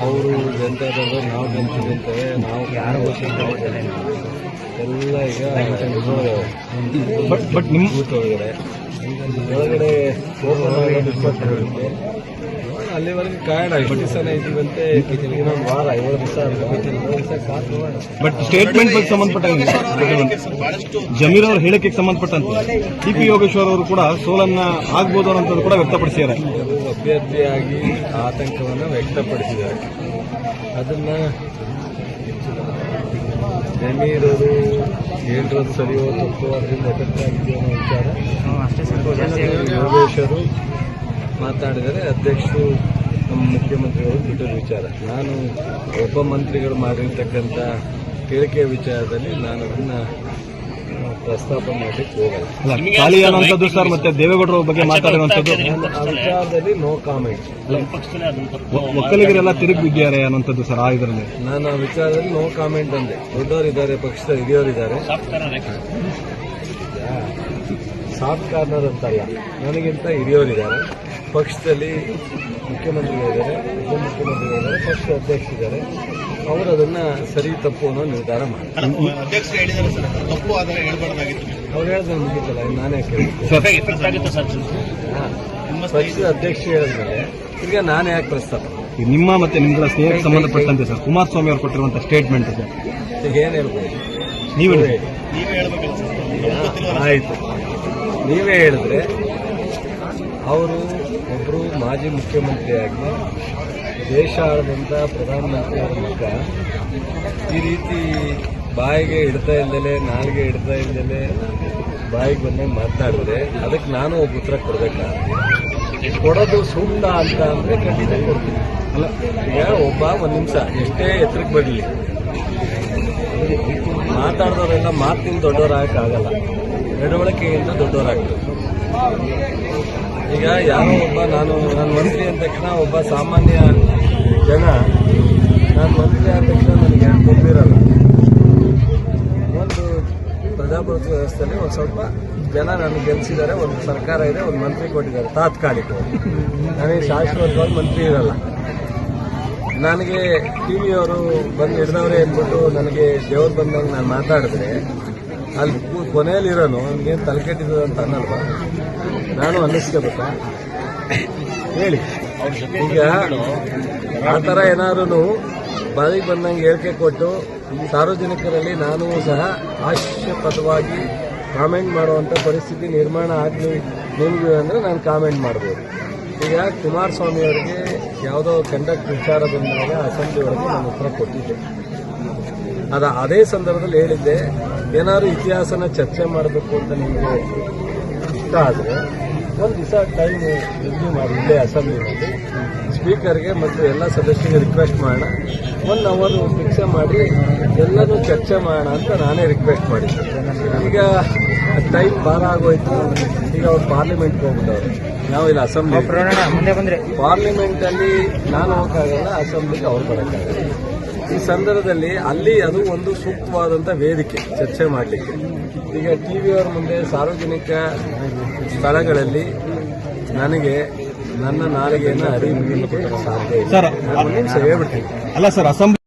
ಅವರು ಜನತಾದವರು ನಾವು ಅಂತೇವೆ ನಾವು ಯಾರು ಎಲ್ಲ ಈಗ ಬಟ್ ಬಟ್ ನಿಮ್ಮ ಬೂತ್ ಒಳಗಡೆ ಆಗೋದು ಇಪ್ಪತ್ತೆರಡಕ್ಕೆ ಅಲ್ಲಿವರೆಗೆ ಕಾರಣ ದಿವಸನೇ ಇದ್ದೀವಂತೆ ಇನ್ನೊಂದು ವಾರ ಏಳು ದಿವಸ ಬಟ್ ಸ್ಟೇಟ್ಮೆಂಟ್ ಬಗ್ಗೆ ಸಂಬಂಧಪಟ್ಟಂಗೆ ಜಮೀರ್ ಅವ್ರ ಹೇಳಿಕೆಗೆ ಸಂಬಂಧಪಟ್ಟಂತೆ. ಟಿ ಪಿ ಯೋಗೇಶ್ವರ್ ಅವರು ಕೂಡ ಸೋಲನ್ನ ಆಗ್ಬೋದು ಅನ್ನೋದು ಕೂಡ ವ್ಯಕ್ತಪಡಿಸಿದ್ದಾರೆ. ಅವರು ಅಭ್ಯರ್ಥಿಯಾಗಿ ಆತಂಕವನ್ನು ವ್ಯಕ್ತಪಡಿಸಿದ್ದಾರೆ. ಅದನ್ನ ಜಮೀರವರು ಹೇಳಿರೋದು ಸರಿಯೋ ತಪ್ಪು ಅದರಿಂದ ಎಫೆಕ್ಟ್ ಆಗಿದೆಯೋ ಅನ್ನೋ ವಿಚಾರ. ಯೋಗೇಶ್ವರು ಮಾತಾಡಿದರೆ ಅಧ್ಯಕ್ಷರು ನಮ್ಮ ಮುಖ್ಯಮಂತ್ರಿಗಳು ಬಿಟ್ಟದ ವಿಚಾರ. ನಾನು ಒಬ್ಬ ಮಂತ್ರಿಗಳು ಮಾಡಿರ್ತಕ್ಕಂಥ ಹೇಳಿಕೆಯ ವಿಚಾರದಲ್ಲಿ ನಾನು ಅದನ್ನ ಪ್ರಸ್ತಾಪ ಮಾಡಲಿಕ್ಕೆ ಹೋಗಲ್ಲ. ಸರ್ ಮತ್ತೆ ದೇವೇಗೌಡರ ಬಗ್ಗೆ ಮಾತಾಡಿರುವಂಥದ್ದು ನಾನು ಆ ವಿಚಾರದಲ್ಲಿ ನೋ ಕಾಮೆಂಟ್ ಒಕ್ಕಲಿಗರೆಲ್ಲ ತಿರುಗಿ ಬಿದ್ದಿದ್ದಾರೆ ಅನ್ನುವಂಥದ್ದು ಸರ್ ಆ ಇದರಲ್ಲಿ. ನಾನು ಆ ವಿಚಾರದಲ್ಲಿ ನೋ ಕಾಮೆಂಟ್ ಅಂದೆ. ದೊಡ್ಡವರಿದ್ದಾರೆ ಪಕ್ಷದ ಹಿರಿಯವರಿದ್ದಾರೆ. ಸಾಫ್ಟ್ ಕಾರ್ನರ್ ಅಂತಲ್ಲ ನನಗಿಂತ ಹಿರಿಯವರಿದ್ದಾರೆ. ಪಕ್ಷದಲ್ಲಿ ಮುಖ್ಯಮಂತ್ರಿಗಳಿದ್ದಾರೆ ಉಪಮುಖ್ಯಮಂತ್ರಿಗಳಿದ್ದಾರೆ ಪಕ್ಷದ ಅಧ್ಯಕ್ಷರಿದ್ದಾರೆ ಅವರು ಅದನ್ನ ಸರಿ ತಪ್ಪು ಅನ್ನೋ ನಿರ್ಧಾರ ಮಾಡ್ತಾರೆ. ಅಧ್ಯಕ್ಷರು ಹೇಳಿದ್ದಾರೆ ಸರ್ ತಪ್ಪು ಆದರೆ ಹೇಳ್ಬಾರ್ದಾಗಿತ್ತು ಅವ್ರು ಹೇಳಿದ್ರೆ ಮುಗಿತಲ್ಲ ಇನ್ನು ನಾನೇ. ಪಕ್ಷದ ಅಧ್ಯಕ್ಷ ಹೇಳಿದ್ಮೇಲೆ ಈಗ ನಾನೇ ಯಾಕೆ ಪ್ರಸ್ತಾಪ ಈ ನಿಮ್ಮ ಮತ್ತೆ ನಿಮ್ಮ ಸ್ನೇಹಕ್ಕೆ ಸಂಬಂಧಪಟ್ಟಂತೆ ಸರ್ ಕುಮಾರಸ್ವಾಮಿ ಅವರು ಕೊಟ್ಟಿರುವಂತಹ ಸ್ಟೇಟ್ಮೆಂಟ್ ಇದೆ. ಈಗ ಏನು ಹೇಳ್ಬೋದು? ನೀವು ಹೇಳಿ. ಹೇಳಿ. ನೀವೇ ಹೇಳ್ಬೇಕಲ್ಲ ಸರ್. ಆಯ್ತು. ನೀವೇ ಹೇಳಿದ್ರೆ ಅವರು ಒಬ್ಬರು ಮಾಜಿ ಮುಖ್ಯಮಂತ್ರಿಯಾಗಿ ದೇಶ ಆಳದಂಥ ಪ್ರಧಾನಮಂತ್ರಿಯವರ ಮಗ. ಈ ರೀತಿ ಬಾಯಿಗೆ ಇಡ್ತಾ ಇಲ್ದಲೆ, ನಾಲ್ಗೆ ಇಡ್ತಾ ಇಲ್ದಲೆ ಬಾಯಿಗೆ ಬಂದಂಗೆ ಮಾತನಾಡಿದ್ರೆ ಅದಕ್ಕೆ ನಾನು ಒಬ್ಬ ಉತ್ತರ ಕೊಡಬೇಕಾಗುತ್ತೆ ಕೊಡೋದು ಸೂಕ್ತ ಅಂತ ಅಂದರೆ ಖಂಡಿತ ಕೊಡ್ತೀನಿ. ಅಲ್ಲ, ಈಗ ಒಬ್ಬ ಒಂದು ನಿಮಿಷ, ಎಷ್ಟೇ ಎತ್ತರಕ್ಕೆ ಬರಲಿ. ಮಾತಾಡಿದವರೆಲ್ಲ ಮಾತಿನ ದೊಡ್ಡವರಾಗಕ್ಕಾಗಲ್ಲ. ನಡವಳಿಕೆಯಿಂದ ದೊಡ್ಡವರಾಗ್ತದೆ ಈಗ ಯಾರೋ ಒಬ್ಬ, ನಾನು ನನ್ನ ಮಂತ್ರಿ ಅಂದ ತಕ್ಷಣ ಒಬ್ಬ ಸಾಮಾನ್ಯ ಜನ, ನಾನು ಮಂತ್ರಿ ಆದ ತಕ್ಷಣ ನನಗೆ ಗೊತ್ತಿರಲ್ಲ. ಒಂದು ಪ್ರಜಾಪ್ರಭುತ್ವ ವ್ಯವಸ್ಥೆಯಲ್ಲಿ ಒಂದು ಸ್ವಲ್ಪ ಜನ ನನಗೆ ಗೆಲ್ಸಿದ್ದಾರೆ, ಒಂದು ಸರ್ಕಾರ ಇದೆ, ಒಂದು ಮಂತ್ರಿ ಕೊಟ್ಟಿದ್ದಾರೆ, ತಾತ್ಕಾಲಿಕ. ನನಗೆ ಶಾಶ್ವತವಾಗಿ ಮಂತ್ರಿ ಇರಲ್ಲ. ನನಗೆ ಟಿ ವಿಯವರು ಬಂದು ಹಿಡ್ದವ್ರೆ ಅಂದ್ಬಿಟ್ಟು ನನಗೆ ದೇವರು ಬಂದಾಗ ನಾನು ಮಾತಾಡಿದ್ರೆ, ಅಲ್ಲಿ ಕೊನೆಯಲ್ಲಿರೋನು ನನಗೇನು ತಲೆಕೆಟ್ಟಿದ್ದು ಅಂತ ಅನ್ನಲ್ವಾ? ನಾನು ಅನ್ನಿಸ್ಕೋಬೇಕಾ ಹೇಳಿ. ಈಗ ಆ ಥರ ಏನಾದ್ರೂ ಬಾಯಿ ಬಂದಂಗೆ ಹೇಳಿಕೆ ಕೊಟ್ಟು ಸಾರ್ವಜನಿಕರಲ್ಲಿ ನಾನು ಸಹ ಹಾಸ್ಯಪದವಾಗಿ ಕಾಮೆಂಟ್ ಮಾಡುವಂಥ ಪರಿಸ್ಥಿತಿ ನಿರ್ಮಾಣ ಆಗಲಿ ನಿಮ್ಗೆ ಅಂದರೆ ನಾನು ಕಾಮೆಂಟ್ ಮಾಡ್ಬೋದು. ಈಗ ಕುಮಾರಸ್ವಾಮಿ ಅವರಿಗೆ ಯಾವುದೋ ಕಂಡಕ್ಟ್ ವಿಚಾರ ಬಂದಾಗ ಅಸೆಂಬ್ಲಿ ಒಳಗೆ ನಾನು ಉತ್ತರ ಕೊಟ್ಟಿದ್ದೆ. ಅದ ಅದೇ ಸಂದರ್ಭದಲ್ಲಿ ಹೇಳಿದ್ದೆ, ಏನಾದ್ರು ಇತಿಹಾಸನ ಚರ್ಚೆ ಮಾಡಬೇಕು ಅಂತ ನಿಮಗೆ ಇಷ್ಟ ಆದರೆ ಒಂದು ದಿವಸ ಟೈಮ್ ರಿವ್ಯೂ ಮಾಡಿ ಇಲ್ಲೇ ಅಸೆಂಬ್ಲಿನಲ್ಲಿ ಸ್ಪೀಕರ್ಗೆ ಮತ್ತು ಎಲ್ಲ ಸದಸ್ಯರಿಗೆ ರಿಕ್ವೆಸ್ಟ್ ಮಾಡೋಣ ಒನ್ ಅವರ್ ಫಿಕ್ಸ್ ಮಾಡಿ ಎಲ್ಲರೂ ಚರ್ಚೆ ಮಾಡೋಣ ಅಂತ ನಾನೇ ರಿಕ್ವೆಸ್ಟ್ ಮಾಡಿದ್ದೆ. ಈಗ ಟೈಮ್ ಭಾರ ಆಗೋಯ್ತು. ಈಗ ಅವ್ರು ಪಾರ್ಲಿಮೆಂಟ್ಗೆ ಹೋಗ್ಬಿಟ್ಟವ್ರು. ನಾವು ಇಲ್ಲಿ ಅಸೆಂಬ್ಲಿ ಪಾರ್ಲಿಮೆಂಟಲ್ಲಿ ನಾನು ಹೋಗಕ್ಕಾಗಲ್ಲ ಅಸೆಂಬ್ಲಿಗೆ ಅವ್ರು ಬರೋಕ್ಕಾಗಲ್ಲ. ಈ ಸಂದರ್ಭದಲ್ಲಿ ಅಲ್ಲಿ ಅದು ಒಂದು ಸೂಕ್ತವಾದಂಥ ವೇದಿಕೆ ಚರ್ಚೆ ಮಾಡಲಿಕ್ಕೆ. ಈಗ ಟಿವಿಯವರ ಮುಂದೆ ಸಾರ್ವಜನಿಕ ಸ್ಥಳಗಳಲ್ಲಿ ನನಗೆ ನನ್ನ ನಾಲಿಗೆಯನ್ನು ಅರಿವಿಗೆ ಸಾಧ್ಯ ನಿಮಿಷ ಹೇಳ್ಬಿಡ್ತೀನಿ. ಅಲ್ಲ ಸರ್ ಅಸೆಂಬ್ಲಿ.